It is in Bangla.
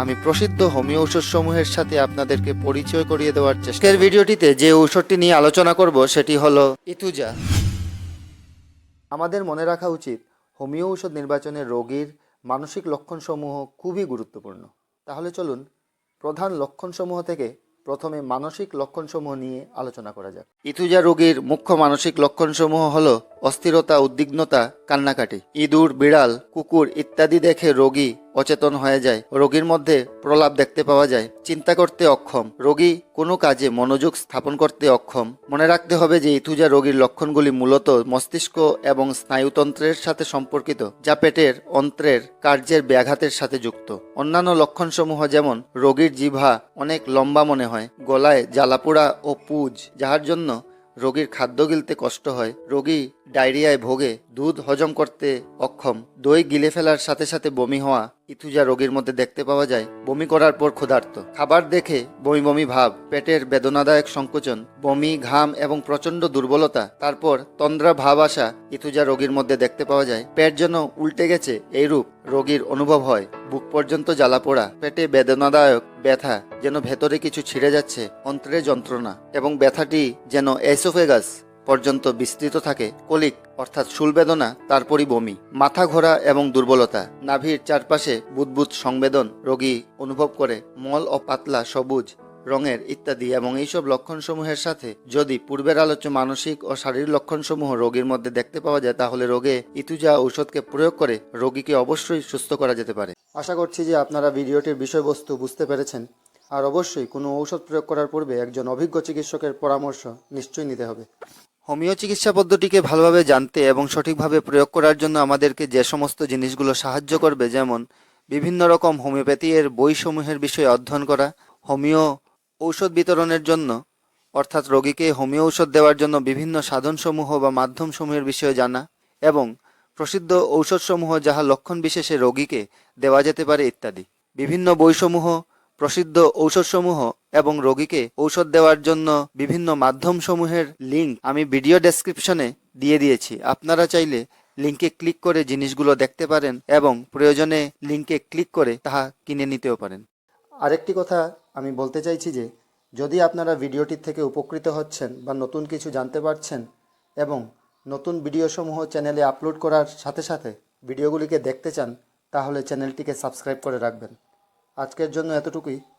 আমি প্রসিদ্ধ হোমিও ঔষধ সমূহের সাথে আপনাদেরকে পরিচয় করিয়ে দেওয়ার চেষ্টা ভিডিওটিতে যে ঔষধটি নিয়ে আলোচনা করব, সেটি হলো ইতুজা। আমাদের মনে রাখা উচিত, হোমিও ঔষধ নির্বাচনে রোগীর মানসিক লক্ষণসমূহ খুবই গুরুত্বপূর্ণ। তাহলে চলুন, প্রধান লক্ষণসমূহ থেকে প্রথমে মানসিক লক্ষণসমূহ নিয়ে আলোচনা করা যাক। ইতুজা রোগীর মুখ্য মানসিক লক্ষণসমূহ হল অস্থিরতা, উদ্বিগ্নতা, কান্নাকাটি, ইঁদুর, বিড়াল, কুকুর ইত্যাদি দেখে রোগী অচেতন হয়ে যায়। রোগীর মধ্যে প্রলাপ দেখতে পাওয়া যায়। চিন্তা করতে অক্ষম। রোগী কোনো কাজে মনোযোগ স্থাপন করতে অক্ষম। মনে রাখতে হবে যে ইথুজা রোগীর লক্ষণগুলি মূলত মস্তিষ্ক এবং স্নায়ুতন্ত্রের সাথে সম্পর্কিত, যা পেটের, অন্ত্রের, কার্যের ব্যাঘাতের সাথে যুক্ত। অন্যান্য লক্ষণসমূহ যেমন রোগীর জিভা অনেক লম্বা মনে হয়, গলায় জ্বালাপোড়া ও পুজ, যাহার জন্য রোগীর খাদ্য গিলতে কষ্ট হয়। রোগী ডায়রিয়ায় ভোগে, দুধ হজম করতে অক্ষম। দই গিলে ফেলার সাথে সাথে বমি হওয়া ইথুজা রোগীর মধ্যে দেখতে পাওয়া যায়, বমি করার পর ক্ষুধার্ত। খাবার দেখে বমি বমি ভাব, পেটের বেদনাদায়ক সংকোচন, বমি, ঘাম এবং প্রচণ্ড দুর্বলতা। তারপর তন্দ্রা ভাব আসা ইথুজা রোগীর মধ্যে দেখতে পাওয়া যায়, পেট যেন উল্টে গেছে এইরূপ রোগীর অনুভব হয়। বুক পর্যন্ত জ্বালা পোড়া, পেটে বেদনাদায়ক ব্যথা যেন ভেতরে কিছু ছিঁড়ে যাচ্ছে, অন্ত্রে যন্ত্রণা এবং ব্যথাটি যেন এসোফেগাস পর্যন্ত বিস্তৃত থাকে কলিক, অর্থাৎ শুলবেদনা তারপরই বমি, মাথা ঘোরা এবং দুর্বলতা। নাভির চারপাশে বুদবুদ সংবেদন, রোগী অনুভব করে, মল ও পাতলা, সবুজ, রঙের ইত্যাদি এবং এইসব লক্ষণসমূহের সাথে যদি পূর্বের আলোচ্য মানসিক ও শারীরিক লক্ষণসমূহ রোগীর মধ্যে দেখতে পাওয়া যায়, তাহলে রোগে ইতুজা ঔষধকে প্রয়োগ করে রোগীকে অবশ্যই সুস্থ করা যেতে পারে। আশা করছি যে আপনারা ভিডিওটির বিষয়বস্তু বুঝতে পেরেছেন। আর অবশ্যই কোনো ঔষধ প্রয়োগ করার পূর্বে একজন অভিজ্ঞ চিকিৎসকের পরামর্শ নিশ্চয়ই নিতে হবে। হোমিও চিকিৎসা পদ্ধতিকে ভালোভাবে জানতে এবং সঠিকভাবে প্রয়োগ করার জন্য আমাদেরকে যে সমস্ত জিনিসগুলো সাহায্য করবে, যেমন বিভিন্ন রকম হোমিওপ্যাথি এর বইসমূহের বিষয়ে অধ্যয়ন করা, হোমিও ঔষধ বিতরণের জন্য, অর্থাৎ রোগীকে হোমিও ঔষধ দেওয়ার জন্য বিভিন্ন সাধনসমূহ বা মাধ্যমসমূহের বিষয়ে জানা এবং প্রসিদ্ধ ঔষধসমূহ যাহা লক্ষণ বিশেষে রোগীকে দেওয়া যেতে পারে ইত্যাদি। বিভিন্ন বইসমূহ, প্রসিদ্ধ ঔষধসমূহ এবং রোগীকে ঔষধ দেওয়ার জন্য বিভিন্ন মাধ্যমসমূহের লিঙ্ক আমি ভিডিও ডেসক্রিপশনে দিয়ে দিয়েছি। আপনারা চাইলে লিঙ্কে ক্লিক করে জিনিসগুলো দেখতে পারেন এবং প্রয়োজনে লিঙ্কে ক্লিক করে তাহা কিনে নিতেও পারেন। আরেকটি কথা আমি বলতে চাইছি যে, যদি আপনারা ভিডিওটির থেকে উপকৃত হচ্ছেন বা নতুন কিছু জানতে পারছেন এবং নতুন ভিডিওসমূহ চ্যানেলে আপলোড করার সাথে সাথে ভিডিওগুলিকে দেখতে চান, তাহলে চ্যানেলটিকে সাবস্ক্রাইব করে রাখবেন। আজকের জন্য এতটুকুই।